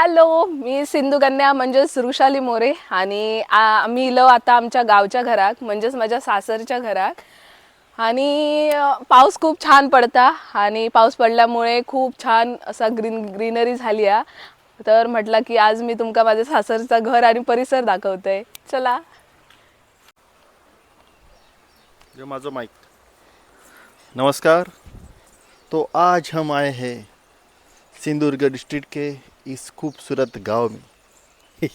Hello मी सिंधुकन्या म्हणजेच ऋषाली मोरे आणि मी इलो आता आमच्या गावच्या घरात म्हणजेच माझ्या सासरच्या घरात. आणि पाऊस खूप छान पडता आणि पाऊस पडल्यामुळे खूप छान असा ग्रीन ग्रीनरी झाली आहे तर म्हटलं की आज मी तुमका माझ्या सासरचं घर आणि परिसर दाखवते. चला. माझं माईक नमस्कार. तो आज हम आए हैं सिंधुदुर्ग डिस्ट्रिक्ट के इस खूबसूरत गांव में।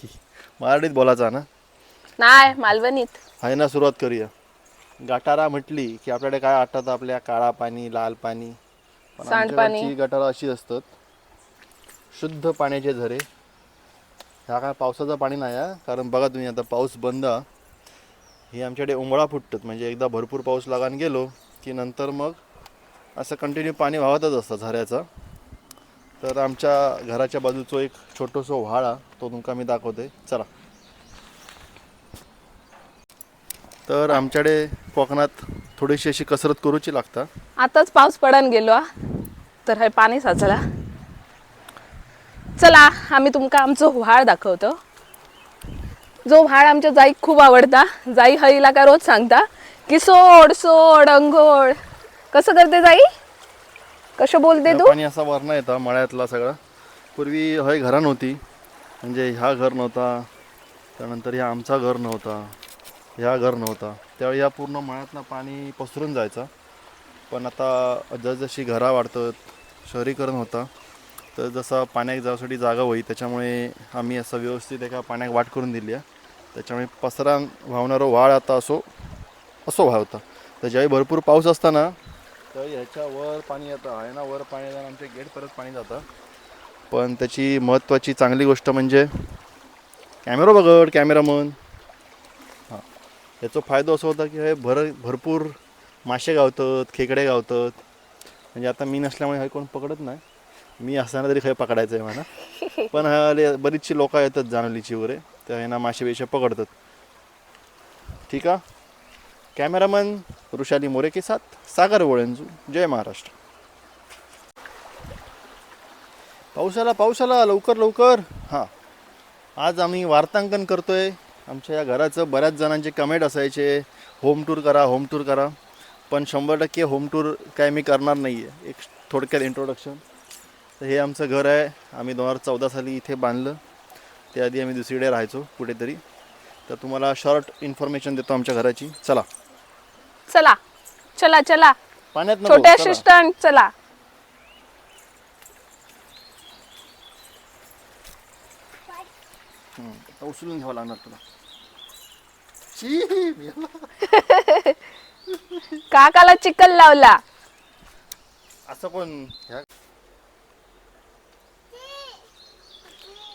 मराठीत बोलायचा ना? नाही मालवणीत. आहे ना सुरुवात करूया. गटारा म्हटली की आपल्याकडे काय आठवतं आपल्या? काळा पाणी लाल पाणी. पण सांडपाणी. आमच्याकडची गटारा अशी असतात. शुद्ध पाण्याचे झरे. ह्या काय पावसाचं पाणी नाही हा? कारण बघा तुम्ही आता पाऊस बंद हा. हे आमच्याकडे उंबळा फुटतात. म्हणजे एकदा भरपूर पाऊस लागान गेलो की नंतर मग असं कंटिन्यू पाणी वाहतच असतं झऱ्याचं. तर आमच्या घराच्या बाजूचो एक छोटंसं व्हाळा तो तुमका मी दाखवते. चला. तर आमच्याकडे कोकणात थोडीशी अशी कसरत करूची लागता. आताच पाऊस पडन गेलो तर हे पाणी साचला. चला आम्ही तुमका आमचो व्हाळ दाखवतो. जो व्हाळ आमच्या जाईक खूप आवडता. जाई हईला का रोज सांगता की सोड सोड अंघोळ. कसं करते जाई? कसं बोलते तू? पाणी असा वरण येतं मळ्यातला सगळा. पूर्वी हय घरा नव्हती. म्हणजे ह्या घर नव्हता. त्यानंतर ह्या आमचा घर नव्हता. ह्या घर नव्हता. त्यावेळी या पूर्ण मळ्यातनं पाणी पसरून जायचं. पण आता जसजशी घरा वाढतात शहरीकरण होता तर जसा पाण्याक जाण्यासाठी जागा होई त्याच्यामुळे आम्ही असं व्यवस्थित एका पाण्याक वाट करून दिली आहे. त्याच्यामुळे पसरान वाहणारा वाळ आता असो असो व्हावता तर ज्यावेळी भरपूर पाऊस असताना तर ह्याच्या वर पाणी येतं. आहे ना वर पाणी येताना आमच्या गेटपर्यंत पाणी जातं. पण त्याची महत्त्वाची चांगली गोष्ट म्हणजे कॅमेरा बघड कॅमेरामन हां. याचा फायदा असा होता की हे भर भरपूर मासे गावतात खेकडे गावतात. म्हणजे आता मी नसल्यामुळे हे कोण पकडत नाही. मी असताना तरी खय पकडायचं आहे म्हणा. पण हा ले- बरीचशी लोक येतात जानवलीची वगैरे त्या ह्यांना मासे बिशे पकडतात. ठीक आहे कॅमेरामन वृषाली मोरे के साथ सागर वळंजू जय महाराष्ट्र. पावसाला पावसाला लवकर लवकर. हां. आज आम्ही वार्तांकन करतोय. आमच्या या घराचं बऱ्याच जणांचे कमेंट असायचे होम टूर करा होम टूर करा. पण शंभर टक्के होम टूर काय मी करणार नाही आहे एक थोडक्यात इंट्रोडक्शन तर हे आमचं घर आहे. आम्ही दोन हजार चौदा साली इथे बांधलं. त्याआधी आम्ही दुसरीकडे राहायचो कुठेतरी. तर तुम्हाला शॉर्ट इन्फॉर्मेशन देतो आमच्या घराची. चला. चला चला चला. पाण्यात नको, छोटे चला. असिस्टंट चला. हम्म, आता उचलून घ्यावं लागणार तुला. शी, मेला. काकाला चिकल लावला. असं कोण? ह्या-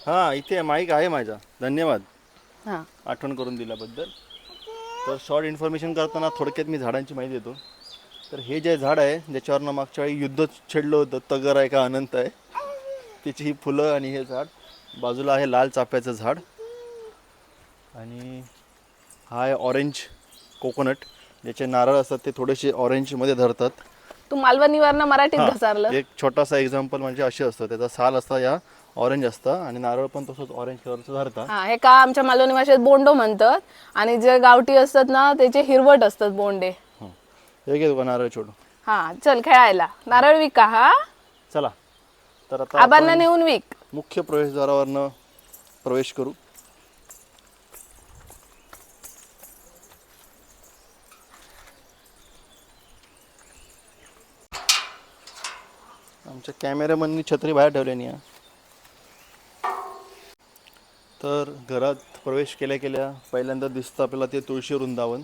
हा इथे माईक आहे माझा. धन्यवाद. हा. आठवण करून दिल्याबद्दल. तर शॉर्ट इन्फॉर्मेशन करताना थोडक्यात मी झाडांची माहिती देतो. तर हे जे झाड आहे ज्याच्यावरनं मागच्या वेळी युद्ध छेडलं होतं तगर आहे का अनंत आहे त्याची ही फुलं आणि हे झाड. बाजूला आहे लाल चाफ्याचं झाड. आणि हा आहे ऑरेंज कोकोनट ज्याचे नारळ असतात ते थोडेसे ऑरेंजमध्ये धरतात. तू मालवणीवरनं मराठीत घसारलं. एक छोटासा एक्झाम्पल म्हणजे असे असतं. त्याचा साल असता या ऑरेंज असतं आणि नारळ पण तसंच ऑरेंज कलरचं धरतात. हा हे का आमच्या मालवणी भाषेत बोंडो म्हणतात. आणि जे गावठी असतात ना त्याचे हिरवट असतात बोंडे. हे. घे तुका नारळ छोटं. हा चल खेळायला. नारळ विका हा. चला. तर आता आबांना आपण नेऊन विक. मुख्य प्रवेशद्वारावरनं प्रवेश करू. आमच्या कॅमेरामननी छत्री बाहेर ठेवल्यानी आहे तर घरात प्रवेश केल्या केल्या पहिल्यांदा दिसतं आपल्याला ते तुळशी वृंदावन.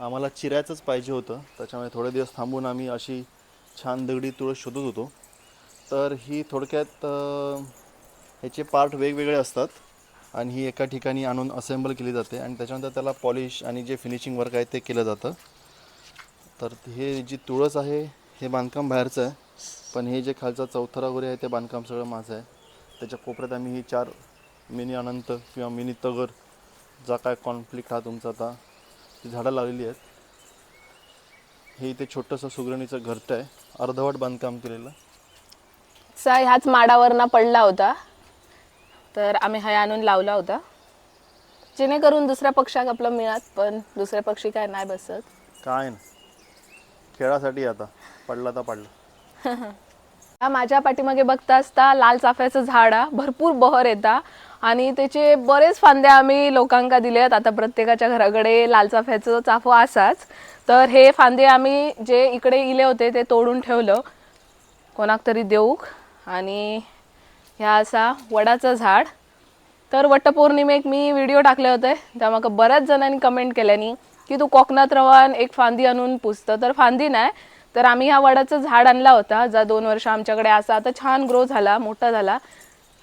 आम्हाला चिरायचंच पाहिजे होतं. त्याच्यामुळे थोडे दिवस थांबून आम्ही अशी छान दगडी तुळस शोधत होतो. तर ही थोडक्यात ह्याचे पार्ट वेगवेगळे असतात आणि ही एका ठिकाणी आणून असेंबल केली जाते आणि त्याच्यानंतर त्याला पॉलिश आणि जे फिनिशिंग वर्क आहे ते केलं जातं. तर हे जी तुळस आहे हे बांधकाम बाहेरचं आहे. पण हे जे खालचा चौथरा वगैरे आहे ते बांधकाम सगळं माझं आहे. त्याच्या कोपऱ्यात आम्ही ही चार मिनी अनंत किंवा मिनी तगर जा काय कॉन्फ्लिक्ट हा तुमचा आता ती झाडं लावलेली आहेत. हे इथे छोटंसं सुगरणीचं घरटं आहे. अर्धवट बांधकाम केलेलं. सा ह्याच माडावरना पडला होता. तर आम्ही हय आणून लावला होता. जेणेकरून दुसऱ्या पक्षाक आपलं मिळत पण दुसरे पक्षी काय नाही बसत. काय ना खेळासाठी आता. पडला तर पडला. हा माझ्या पाठीमागे बघता असता लाल चाफ्याचं झाड हा भरपूर बहर येता. आणि त्याचे बरेच फांद्या आम्ही लोकांका दिलेत. आता प्रत्येकाच्या घराकडे लाल चाफ्याचं चाफो असाच. तर हे फांदे आम्ही जे इकडे इले होते ते तोडून ठेवलं. कोणाक तरी देऊक. आणि ह्या असा वडाचं झाड. तर वटपौर्णिमेक मी व्हिडिओ टाकले होते. त्या म्हाका बऱ्याच जणांनी कमेंट केल्यानी की तू कोकणात रवान एक फांदी आणून पुसतं. तर फांदी नाही तर आम्ही ह्या वडाचं झाड आणला होता जा दोन वर्ष आमच्याकडे असा. आता छान ग्रो झाला मोठा झाला.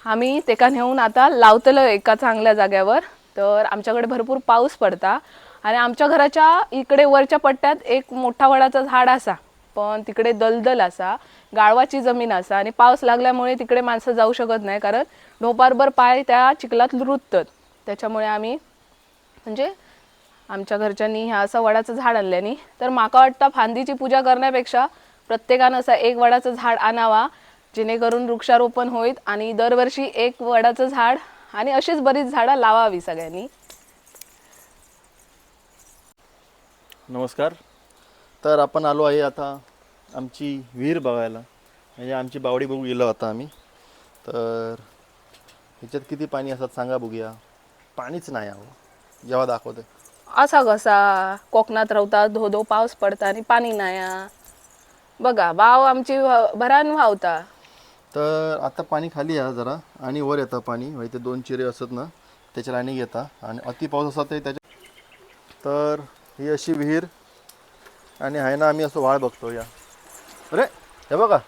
आम्ही तेका नेऊन आता लावतलो एका चांगल्या जाग्यावर. तर आमच्याकडे भरपूर पाऊस पडता. आणि आमच्या घराच्या इकडे वरच्या पट्ट्यात एक मोठा वडाचं झाड असा. पण तिकडे दलदल असा. गाळवाची जमीन असा. आणि पाऊस लागल्यामुळे तिकडे माणसं जाऊ शकत नाही. कारण ढोपारभर पाय त्या चिखलात रुततात. त्याच्यामुळे आम्ही म्हणजे आमच्या घरच्यांनी ह्या असं वडाचं झाड आणल्यानी तर माका वाटतं फांदीची पूजा करण्यापेक्षा प्रत्येकानं असं एक वडाचं झाड आणावा जेणेकरून वृक्षारोपण होईल आणि दरवर्षी एक वडाचं झाड आणि अशीच बरीच झाडं लावावी सगळ्यांनी. नमस्कार. तर आपण आलो आहे आता आमची विहीर बघायला. म्हणजे आमची बावडी बघू गेलो आता आम्ही. तर ह्याच्यात किती पाणी असतात सांगा बघूया. पाणीच नाही हवं जेव्हा दाखवते असा कसा कोकणात रावता धो धो पाऊस पडता आणि पाणी नाही हा. बघा वाव आमची भरान व्हावता तर आता पाणी खाली आहे जरा आणि वर येतं पाणी. म्हणजे ते दोन चिरे असत ना त्याच्या लाईनी घेता. आणि अति पाऊस असतात ते त्याच्या तर ही अशी विहीर आणि आहे ना आम्ही असं वाळ बघतो या. अरे हे बघा.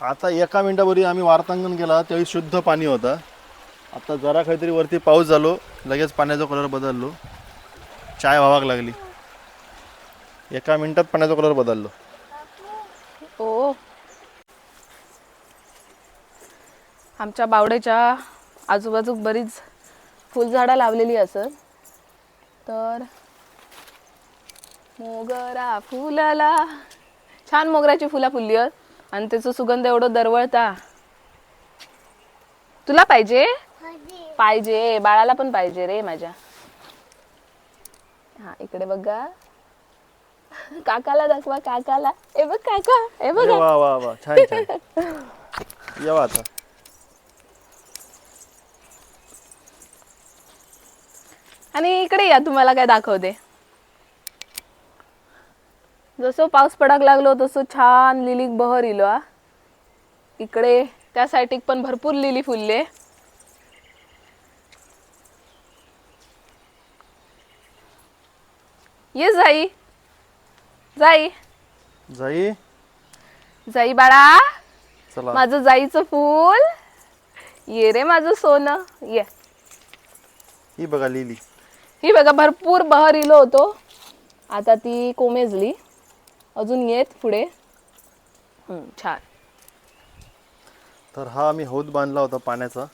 आता एका मिनटापूर्वी आम्ही वार्तांकन केला त्यावेळी शुद्ध पाणी होतं. आता जरा काहीतरी वरती पाऊस झालो लगेच पाण्याचा कलर बदललो. चाय व्हावाक लागली. एका मिनिटात पाण्याचा कलर बदललो. हो आमच्या बावड्याच्या आजूबाजूक बरीच फुलझाडं लावलेली असत तर मोगरा फुलाला. छान मोगऱ्याची फुला फुलली आहेत. आणि त्याचं सुगंध एवढं दरवळता. तुला पाहिजे. पाहिजे. बाळाला पण पाहिजे रे माझ्या. हा इकडे बघा. काकाला दाखवा काकाला. ए बघ काका ए अरे बघा वा वा वा. छान छान. येवा आता. आणि इकडे या तुम्हाला काय दाखवते. जसं पाऊस पडाक लागलो तसं छान लिलीक बहर इलो हा. इकडे त्या साईडीक पण भरपूर लिली फुलले. ये जाई. जाई. जाई. जाई बाळा. चला. माझं जाईचं फूल. ये रे माझं सोनं. ये. ही बघा लिली ही बघा भरपूर बहर इलो होतो. आता ती कोमेजली. अजून येत पुढे. हम्म, छान. तर हा आम्ही हौद बांधला होता पाण्याचा.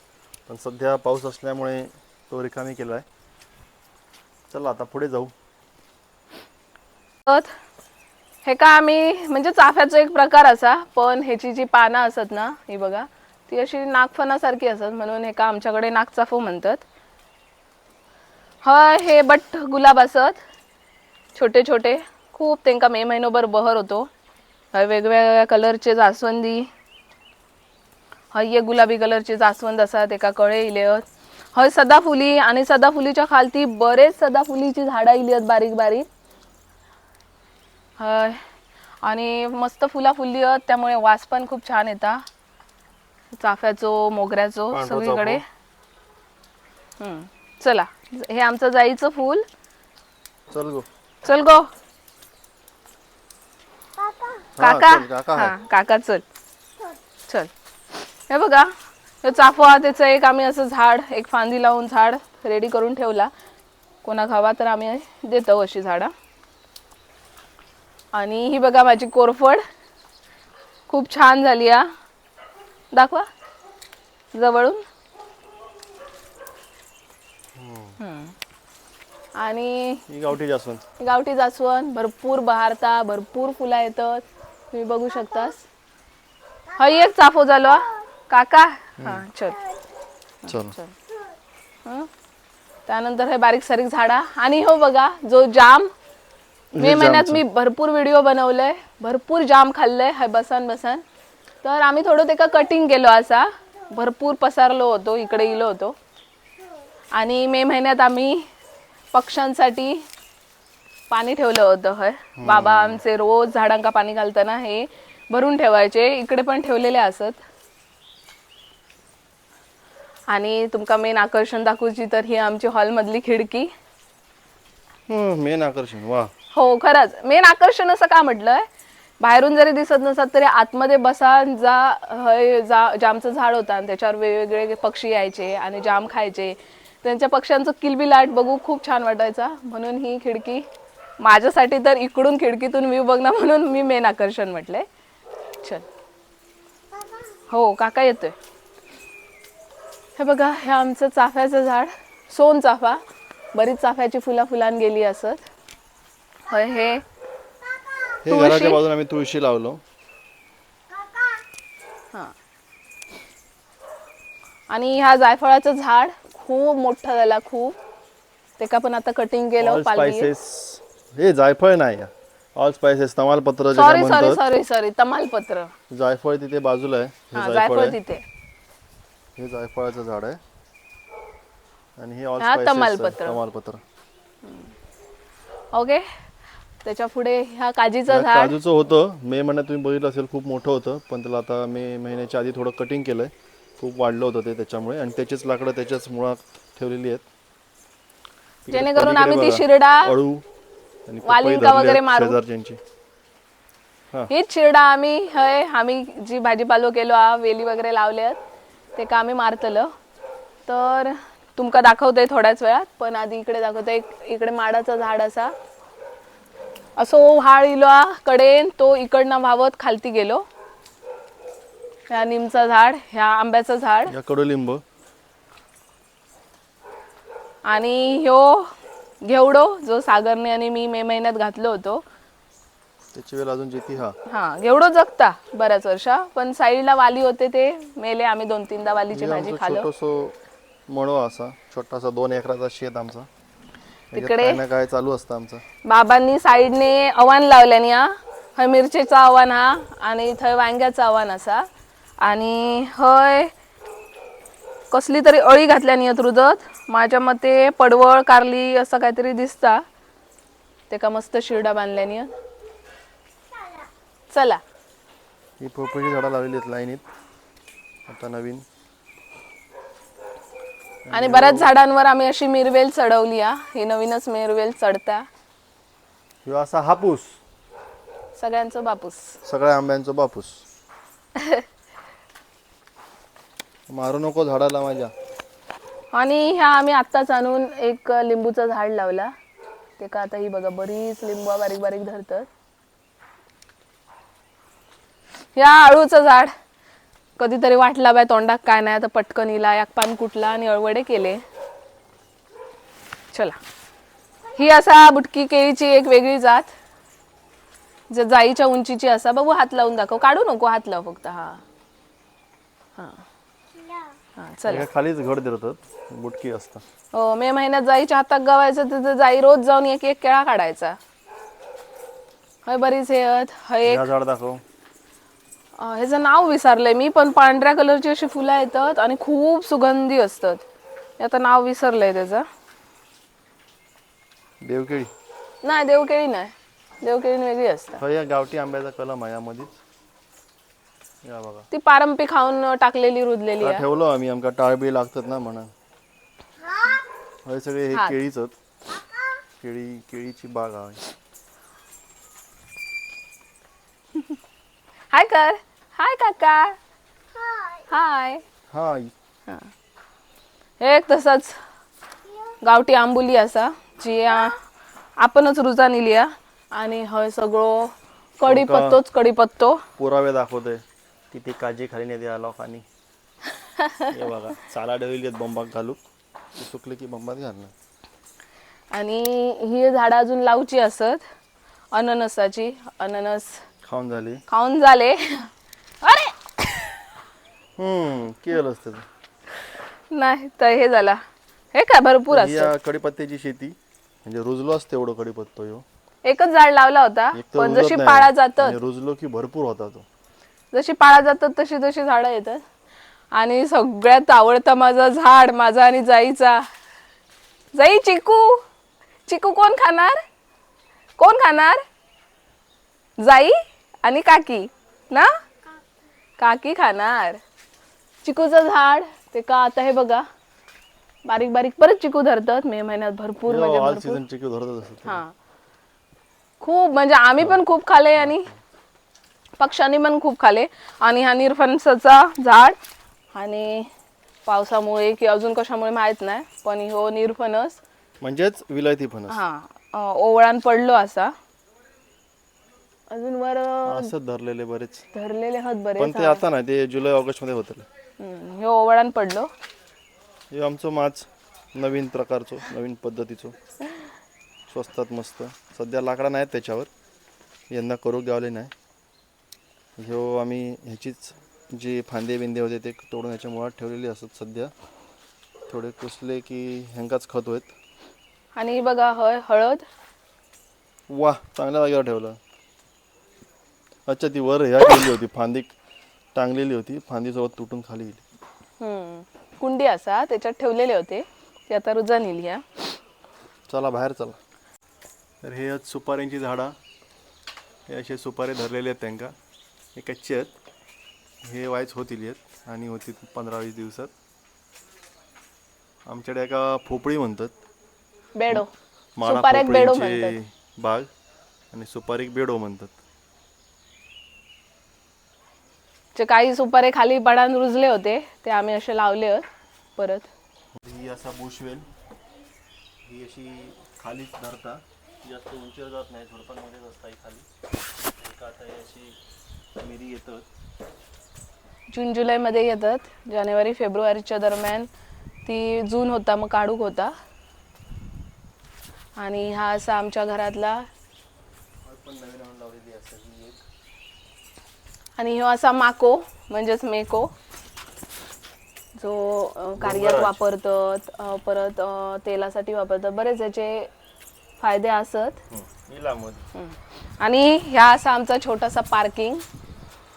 पण सध्या पाऊस असल्यामुळे तो रिकामी केला आहे चला आता पुढे जाऊ. हे का आम्ही म्हणजे चाफ्याचो एक प्रकार असा पण ह्याची जी पानं असत ना ही बघा ती अशी नागफणासारखी असत म्हणून हे का आमच्याकडे नागचाफो म्हणतात. हय हे बट गुलाब असत. छोटे छोटे. खूप त्यांका मे महिनोभर बहर होतो. हय वेगवेगळ्या कलरचे जास्वंदी. हय हे गुलाबी कलरचे जास्वंद असा तेका कळे इलेत हय सदाफुली आणि सदाफुलीच्या खालती बरेच सदाफुलीची झाडं इली आहेत बारीक बारीक. आणि मस्त फुला फुलली आहेत त्यामुळे वास पण खूप छान येता. चाफ्याचो मोगऱ्याचो पांढरा सगळीकडे. हम्म. चला हे आमचं जाईचं फूल. चल गो. चल गो. हा, काका चल, काका. हा आहे. काका चल. चल. हे बघा हे चाफो त्याचं एक आम्ही असं झाड एक फांदी लावून झाड रेडी करून ठेवला. कोणाक हवा तर आम्ही देतो अशी झाडं. आणि ही बघा माझी कोरफड. खूप छान झाली हा. दाखवा. जवळून. आणि गावठी जास्वंद. गावठी जास्वंद. भरपूर बहारता भरपूर फुला येतात. तुम्ही बघू शकतास. हा एक चाफो झालो. काका? हा चल. चल. चल. हं? त्यानंतर हे बारीक सारीक झाडा. आणि हो बघा जो जाम मे महिन्यात मी भरपूर व्हिडिओ बनवलंय भरपूर जाम खाल्लंय हे बसन बसन. तर आम्ही थोडं ते का कटिंग केलो असा भरपूर पसारलो होतो इकडे इलो होतो. आणि मे महिन्यात आम्ही पक्ष्यांसाठी पाणी ठेवलं होतं हय. बाबा आमचे रोज झाडांका पाणी घालताना हे भरून ठेवायचे इकडे पण ठेवलेले असत. आणि तुमका मेन आकर्षण दाखवची तर ही आमची हॉलमधली खिडकी. मेन आकर्षण वा. हो खरंच. मेन आकर्षण असं का म्हटलंय? बाहेरून जरी दिसत नसत तरी आतमध्ये बसा जा हय जा जामचं झाड होतं आणि त्याच्यावर वेगवेगळे पक्षी यायचे आणि जाम खायचे. त्यांच्या पक्ष्यांचं किलबिलाट बघू खूप छान वाटायचा. म्हणून ही खिडकी माझ्यासाठी तर इकडून खिडकीतून व्ह्यू बघणं म्हणून मी मेन आकर्षण म्हटलंय. चल. हो काका येतोय. हे बघा हे आमचं चाफ्याचं झाड. सोन चाफा. बरीच चाफ्याची फुला फुलान गेली असत होय हे. हे घराच्या बाजूने आम्ही तुळशी लावलो. आणि ह्या जायफळाचं झाड खूप मोठं झाला खूप. त्याका पण आता कटिंग केलं ऑल पालवी. स्पायसेस हे जायफळ नाही. ऑल स्पायसेस तमालपत्र जे सॉरी सॉरी म्हणतात सॉरी सॉरी तमालपत्र. जायफळ तिथे बाजूला आहे. हा हे जायफळ जायफळ आहे. तिथे. हे जायफळाचं झाड आहे. आणि हे ऑल हा स्पायसेस तमालपत्र. तमालपत्र. ओके त्याच्या पुढे ह्या काजीचं झाड. काजूचं होतं. मे महिन्यात तुम्ही बघितलं असेल खूप मोठं होतं. पण त्याला आता मे महिन्याच्या आधी थोडं कटिंग केलंय. खूप वाढलं होतं ते त्याच्यामुळे. आणि त्याचीच लाकडं त्याच्याच मुळात ठेवलेली आहेत. जेणेकरून आम्ही ती बघा, शिरडा अळू आणि पपई वालिंका धरली वगैरे आहेत मारू. शेजारच्यांची. हीच शिरडा आम्ही हय आम्ही जी भाजीपालो केलो हा वेली वगैरे लावल्यात ते का आम्ही मारतलं. तर तुमका दाखवते थोड्याच वेळात पण आधी इकडे दाखवते एक इकडे माडाचं झाड असा. असो व्हाळ इलो कडेन तो इकडनं व्हावत खालती गेलो. ह्या निमचं झाड ह्या आंब्याचं झाड. या कडुलिंब आणि ह्यो घेवडो जो सागरने आणि मी मे महिन्यात घातलो होतो. त्याची वेळ अजून जिथे हा. हा घेवडो जगता बऱ्याच वर्षा पण साईडला वाली होते ते मेले आम्ही दोन तीनदा वालीची भाजी खालो. छोटस मळो असा छोटासा दोन एकराचा शेत आमचा. तिकडे- काय ना काय चालू असतं आमचं. बाबांनी साईडने अवान लावल्यानी हा हय मिरचेचं आव्हान हा आणि थंय वांग्याचं आव्हान असा. आणि हय कसली तरी अळी घातल्यानी आहेत रुदत माझ्या मते पडवळ कारली असं काहीतरी दिसता. ते का मस्त शिरडा बांधल्यानी आहेत. चला. ही पोपळीची झाडं लावलेली आहेत लाईनीत. आता नवीन. आणि बऱ्याच झाडांवर आम्ही अशी मिरवेल चढवली हा. ही नवीनच मिरवेल चढता ह्यो असा हापूस. सगळ्यांचं बापूस. सगळ्या आंब्यांचा बापूस. मारू नको झाडाला माझ्या. आणि ह्या आम्ही आत्ताच आणून एक लिंबूचं झाड लावला. ते का आता ही बघा बरीच लिंबू बारीक बारीक धरतात. ह्या आळूचं झाड. कधीतरी वाटला बाय तोंडात काय नाही आता पटकन इला एक पान कुटला आणि अळवडे केले. चला. ही असा बुटकी केळीची एक वेगळी जात. जे जाईच्या उंचीची असा. बघू हात लावून दाखव. काढू नको हात लाव फक्त. हा. हा. हा चला. खालीच घड देतात बुटकी असतं. हो मे महिन्यात जाईच्या हातात गवायचं तिथं जाई रोज जाऊन एक एक केळा काढायचा. हय बरीच हे. हय एक झाड दाखव. अं, ह्याचं नाव विसरलंय. मी पण पांढऱ्या कलरची अशी फुलं येतात आणि खूप सुगंधी असतात. हे आता नाव विसरलंय त्याचं. देवकेळी नाही देवकेळी नाही. देवकेळी वेगळी असतात हा या गावठी आंब्याचा कलम आहे यामध्येच. या बघा. ती पारंपी खाऊन टाकलेली रुजलेली आहे. ठेवलो आम्ही आमका टाळबी लागतात ना म्हणून हे सगळे हे. केळीच केळी केळीची बाग आहे. हाय कर. हाय काका हाय हा एक तसंच गावठी आंबुली असा जी आपणच रुजा नेली आ. आणि हय सगळं कडीपत्तोच कडीपत्तो पुरावे दाखवतोय. तिथे काजी खाली नाही द्या लोकांनी हे बघा चाला आहेत बंबाक घालूक ती सुकली की बंबात घालणार. आणि ही झाडं अजून लावची असत अननसाची अननस खाऊन झाली. खाऊन झाले. हम्म त्याचं नाही तर हे झाला. हे काय भरपूर असतं. या कडीपत्त्याची शेती म्हणजे रुजलो असते एवढं कडीपत्तो ह्यो एकच झाड लावला होता एक तर पण रुजत जशी नाही. पाळा जातात. आणि रुजलो की भरपूर होता तो. जशी पाळा जातात तशी तशी झाडं येतात. आणि सगळ्यात आवडता माझा झाड माझा आणि जाईचा. जाई चिकू. चिकू कोण खाणार? कोण खाणार? जाई आणि काकी ना? काकी खाणार. चिकूचं झाड ते का आता हे बघा. बारीक बारीक परत चिकू धरतात मे महिन्यात भरपूर म्हणजे ऑल भरपूर. सीझन चिकू धरतच असत हा. खूप म्हणजे आम्ही पण खूप खाले आणि पक्ष्यांनी पण खूप खाले. आणि हा निरफणसाचा झाड आणि पावसामुळे की अजून कशामुळे माहीत नाही पण हो निरफणस. म्हणजेच विलायती फणस. हा अं, ओवळान पडलो असा. अजून वर धरलेले बरेच. धरलेले आहेत बरे पण ते आता नाही ते जुलै ऑगस्टमध्ये होतं हे ओवळान पडलो. हे आमचं माच नवीन प्रकारचो नवीन पद्धतीचो. स्वस्तात मस्त. सध्या लाकडा नाहीत त्याच्यावर. यंदा करू गावले नाही. ह्यो आम्ही ह्याचीच जे फांदे बिंदे होते ते तोडून ह्याच्या मुळात ठेवलेले असत सध्या. थोडे कुसले की ह्यांकाच खत होत. आणि ही बघा हय हळद. वा चांगल्या जागेवर ठेवलं. अच्छा ती वर ह्या ठेवली होती फांदी टांगलेली होती फांदीसोबत तुटून खाली गेली. हम्म. कुंडी असा त्याच्यात ठेवलेले होते. ते आता रुजा नेली हा चला बाहेर चला. तर हे आहेत सुपाऱ्यांची झाडं. हे असे सुपारे धरलेले आहेत त्यांका. हे कच्चे आहेत. हे वायच होतील आहेत आणि होतील पंधरा वीस दिवसात. आमच्याकडे एका फोपळी म्हणतात. बेडो. माळा सुपाऱ्याक बेडो म्हणतात. बाग आणि सुपारीक बेडो म्हणतात. जे काही सुपारे खाली पडान रुजले होते ते आम्ही असे लावले परत. ही असा बुशवेल ही अशी खालीच धरता. जास्त उंचीवर जात नाही झुडपांमध्येच असता ही खाली. एका आता ही अशी मिरी येतात. जून जुलैमध्ये येतात. जानेवारी फेब्रुवारीच्या दरम्यान ती जून होता मग काढूक होता. आणि हा असा आमच्या घरातला पण नवीन आणून लावलेली असं ही एक आणि ह्यो असा माको म्हणजेच मेको जो कार्यात. वापरतात परत तेलासाठी वापरतात. बरेच याचे फायदे असत. आणि ह्या असा आमचा छोटासा पार्किंग.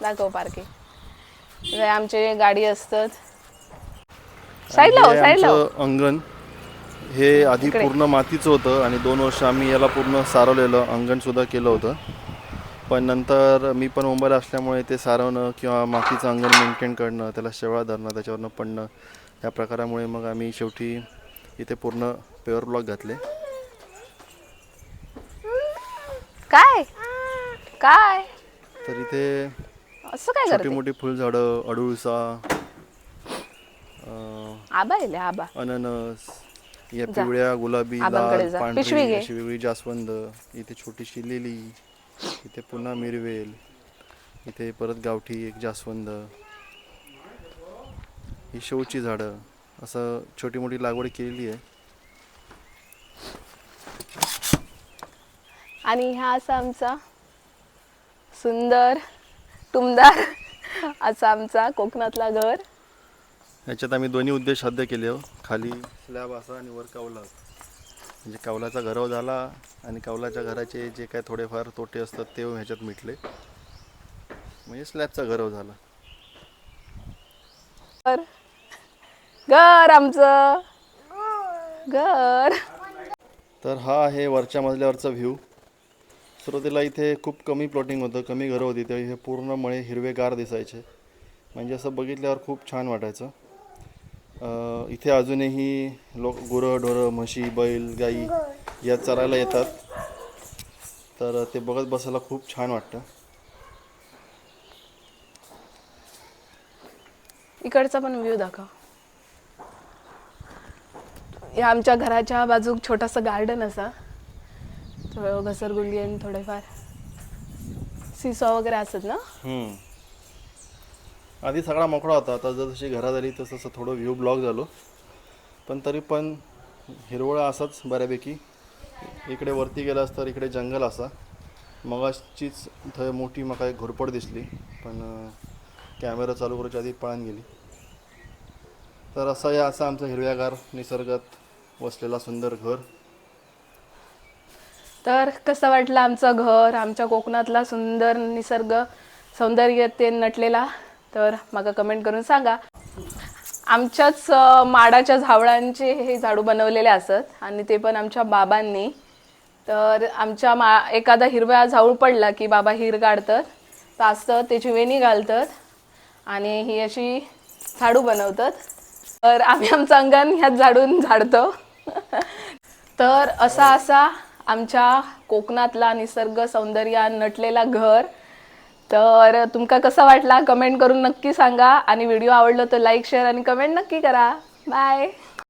दाखव पार्किंग. आमचे गाडी असतात. साईडला अंगण हे आधी. पूर्ण मातीचं होतं आणि दोन वर्ष आम्ही याला पूर्ण सारवलेलं अंगण सुद्धा केलं होतं. पण नंतर मी पण मुंबईला असल्यामुळे ते सारवणं किंवा मातीचं अंगण मेंटेन करणं त्याला शेवाळ धरणं त्याच्यावरनं पडणं या प्रकारामुळे मग आम्ही शेवटी इथे पूर्ण पेवर ब्लॉक घातले काय काय तर इथे असं काय छोटी करते मोठी फुलझाडं अडुळसा अं, आबा येले आबा अननस या जा. पिवळ्या गुलाबी आबांकडे लाल जा. पिशवी पांढरी घे. अशी वेगळी जास्वंद इथे छोटीशी लिली इथे पुन्हा मिरवेल इथे परत गावठी एक जास्वंद. ही शोची झाडं. असं छोटी मोठी लागवड केलेली आहे. आणि हा असा आमचा सुंदर टुमदार असा आमचा कोकणातला घर. याच्यात आम्ही दोन्ही उद्देश साध्य केले हो. खाली स्लॅब असा आणि वर कौला म्हणजे कौलाचा घराव झाला आणि कौलाच्या घराचे जे काय थोडेफार तोटे असतात ते ह्याच्यात मिटले. म्हणजे स्लॅबचा घराव झाला. घर. घर आमचं. घर. तर हा आहे वरच्या मजल्यावरचा व्ह्यू सुरुवातीला इथे खूप कमी प्लॉटिंग होतं कमी घरं होती तेव्हा हे पूर्ण मळे हिरवेगार दिसायचे. म्हणजे असं बघितल्यावर खूप छान वाटायचं. इथे अजूनही लोक गुरं ढोरं म्हशी बैल गाई या चरायला येतात. तर ते बघत बसायला खूप छान वाटतं. इकडचा पण व्ह्यू दाखव. या आमच्या घराच्या बाजूक छोटासा गार्डन असा. थोडं घसरगुंडी आणि थोडेफार सिसॉ वगैरे असत ना? हम्म. आधी सगळा मोकळा होता आता जसं घरात आली तसं तसं थोडं व्ह्यू ब्लॉक झालो. पण तरी पण हिरवळ असाच बऱ्यापैकी. इकडे वरती गेलास तर इकडे जंगल असा. मगाचीच थंय मोठी मका एक घोरपड दिसली पण कॅमेरा चालू करायच्या आधी पळून गेली. तर असं या असा आमचं हिरव्यागार निसर्गात वसलेला सुंदर घर. तर कसं वाटलं आमचं घर आमच्या कोकणातला सुंदर निसर्ग सौंदर्य ते नटलेला? तर मला कमेंट करून सांगा. आमच्याच माडाच्या झावळांचे हे झाडू बनवलेले असत आणि ते पण आमच्या बाबांनी. तर आमच्या मा एखादा हिरव्या झाऊळ पडला की बाबा हिर काढतात तर त्याची वेणी घालतात आणि ही अशी झाडू बनवतात. तर आम्ही आमचं अंगण ह्यात झाडून झाडतो. तर असा असा आमच्या कोकणातला निसर्ग सौंदर्या नटलेला घर तर तुमका कसा वाटला? कमेंट करून नक्की सांगा. आणि व्हिडिओ आवडलो तर लाईक शेअर आणि कमेंट नक्की करा. बाय